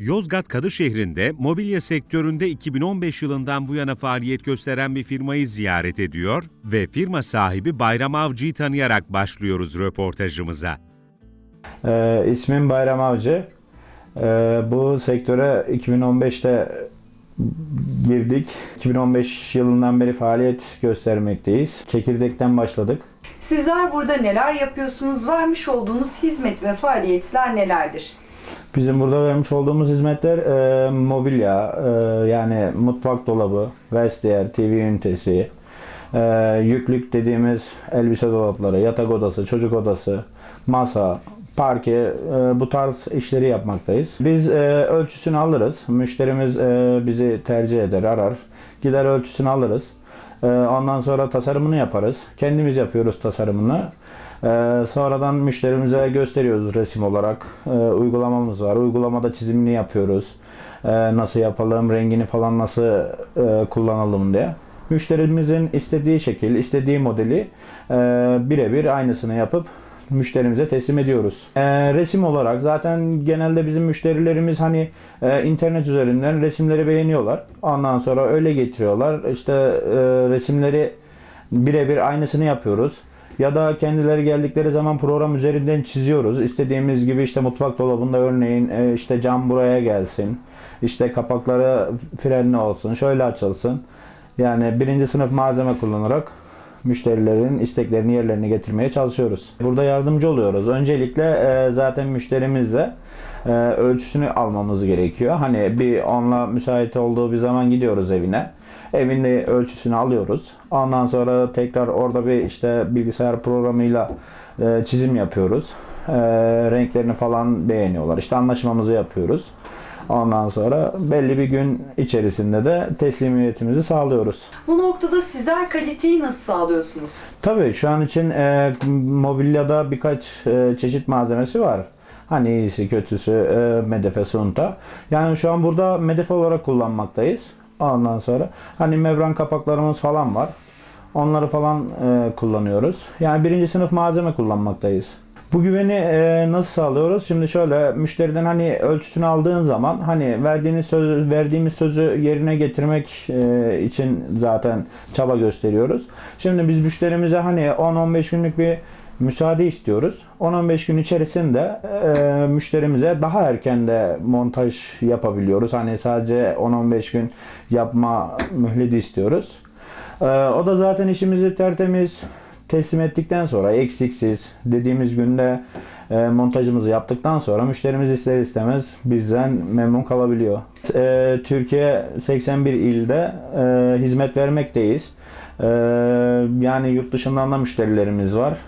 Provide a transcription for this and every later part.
Yozgat Kadışehir'inde mobilya sektöründe 2015 yılından bu yana faaliyet gösteren bir firmayı ziyaret ediyor ve firma sahibi Bayram Avcı'yı tanıyarak başlıyoruz röportajımıza. Ee, ismim Bayram Avcı. Ee, bu sektöre 2015'te girdik. 2015 yılından beri faaliyet göstermekteyiz. Çekirdekten başladık. Sizler burada neler yapıyorsunuz? Vermiş olduğunuz hizmet ve faaliyetler nelerdir? Bizim burada vermiş olduğumuz hizmetler e, mobilya, e, yani mutfak dolabı, vestiyer, TV ünitesi, e, yüklük dediğimiz elbise dolapları, yatak odası, çocuk odası, masa, parke e, bu tarz işleri yapmaktayız. Biz e, ölçüsünü alırız. Müşterimiz e, bizi tercih eder, arar. Gider ölçüsünü alırız. E, ondan sonra tasarımını yaparız. Kendimiz yapıyoruz tasarımını. Ee, sonradan müşterimize gösteriyoruz resim olarak. Ee, uygulamamız var. Uygulamada çizimini yapıyoruz. Ee, nasıl yapalım, rengini falan nasıl e, kullanalım diye. Müşterimizin istediği şekil, istediği modeli e, birebir aynısını yapıp müşterimize teslim ediyoruz. Ee, resim olarak zaten genelde bizim müşterilerimiz hani e, internet üzerinden resimleri beğeniyorlar. Ondan sonra öyle getiriyorlar. İşte e, resimleri birebir aynısını yapıyoruz. Ya da kendileri geldikleri zaman program üzerinden çiziyoruz. İstediğimiz gibi işte mutfak dolabında örneğin e, işte cam buraya gelsin. İşte kapakları frenli olsun. Şöyle açılsın. Yani birinci sınıf malzeme kullanarak müşterilerin isteklerini yerlerine getirmeye çalışıyoruz. Burada yardımcı oluyoruz. Öncelikle e, zaten müşterimizle e, ölçüsünü almamız gerekiyor. Hani bir onunla müsait olduğu bir zaman gidiyoruz evine. Evinde ölçüsünü alıyoruz. Ondan sonra tekrar orada bir işte bilgisayar programıyla e, çizim yapıyoruz. E, renklerini falan beğeniyorlar. İşte anlaşmamızı yapıyoruz. Ondan sonra belli bir gün içerisinde de teslimiyetimizi sağlıyoruz. Bu noktada sizler kaliteyi nasıl sağlıyorsunuz? Tabii şu an için e, mobilyada birkaç e, çeşit malzemesi var. Hani iyisi kötüsü e, medefe sunta. Yani şu an burada medefe olarak kullanmaktayız. Ondan sonra hani membran kapaklarımız falan var. Onları falan e, kullanıyoruz. Yani birinci sınıf malzeme kullanmaktayız. Bu güveni e, nasıl sağlıyoruz? Şimdi şöyle müşteriden hani ölçüsünü aldığın zaman hani verdiğiniz söz, verdiğimiz sözü yerine getirmek e, için zaten çaba gösteriyoruz. Şimdi biz müşterimize hani 10-15 günlük bir müsaade istiyoruz. 10-15 gün içerisinde e, müşterimize daha erken de montaj yapabiliyoruz. Hani sadece 10-15 gün yapma mühleti istiyoruz. E, o da zaten işimizi tertemiz teslim ettikten sonra eksiksiz dediğimiz günde e, montajımızı yaptıktan sonra müşterimiz ister istemez bizden memnun kalabiliyor. E, Türkiye 81 ilde e, hizmet vermekteyiz. Yani yurt dışından da müşterilerimiz var.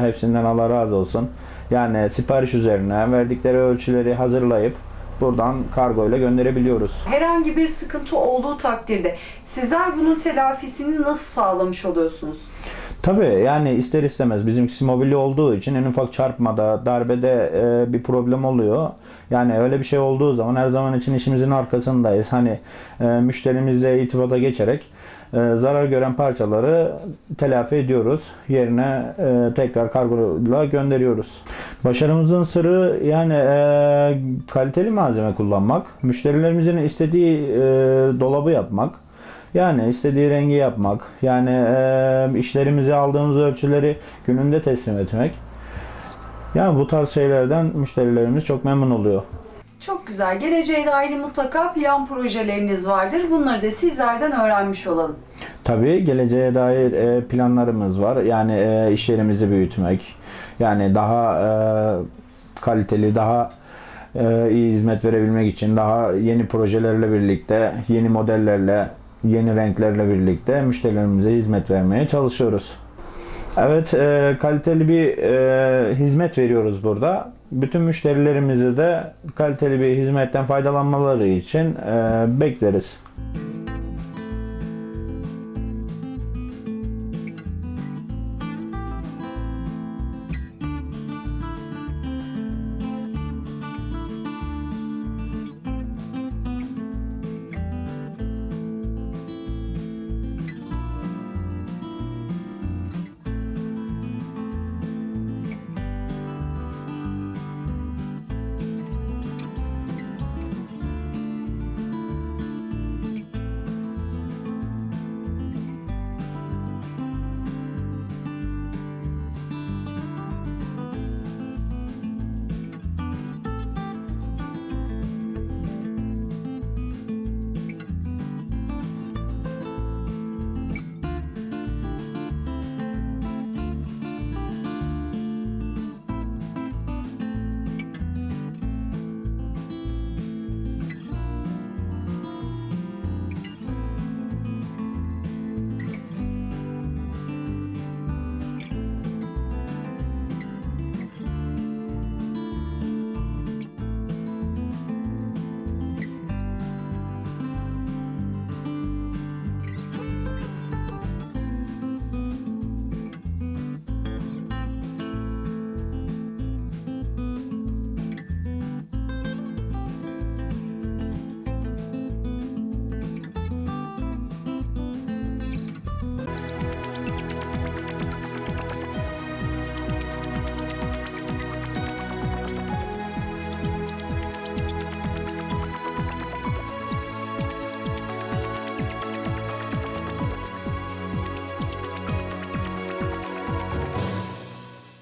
Hepsinden Allah razı olsun. Yani sipariş üzerine verdikleri ölçüleri hazırlayıp buradan kargo ile gönderebiliyoruz. Herhangi bir sıkıntı olduğu takdirde sizler bunun telafisini nasıl sağlamış oluyorsunuz? Tabii yani ister istemez bizimkisi mobilya olduğu için en ufak çarpmada, darbede e, bir problem oluyor. Yani öyle bir şey olduğu zaman her zaman için işimizin arkasındayız. Hani e, müşterimizle itibata geçerek e, zarar gören parçaları telafi ediyoruz. Yerine e, tekrar kargoyla gönderiyoruz. Başarımızın sırrı yani e, kaliteli malzeme kullanmak, müşterilerimizin istediği e, dolabı yapmak. Yani istediği rengi yapmak, yani e, işlerimizi aldığımız ölçüleri gününde teslim etmek. Yani bu tarz şeylerden müşterilerimiz çok memnun oluyor. Çok güzel. Geleceğe dair mutlaka plan projeleriniz vardır. Bunları da sizlerden öğrenmiş olalım. Tabii geleceğe dair e, planlarımız var. Yani e, iş yerimizi büyütmek, yani daha e, kaliteli, daha e, iyi hizmet verebilmek için daha yeni projelerle birlikte, yeni modellerle, yeni renklerle birlikte müşterilerimize hizmet vermeye çalışıyoruz. Evet, e, kaliteli bir e, hizmet veriyoruz burada. Bütün müşterilerimizi de kaliteli bir hizmetten faydalanmaları için e, bekleriz.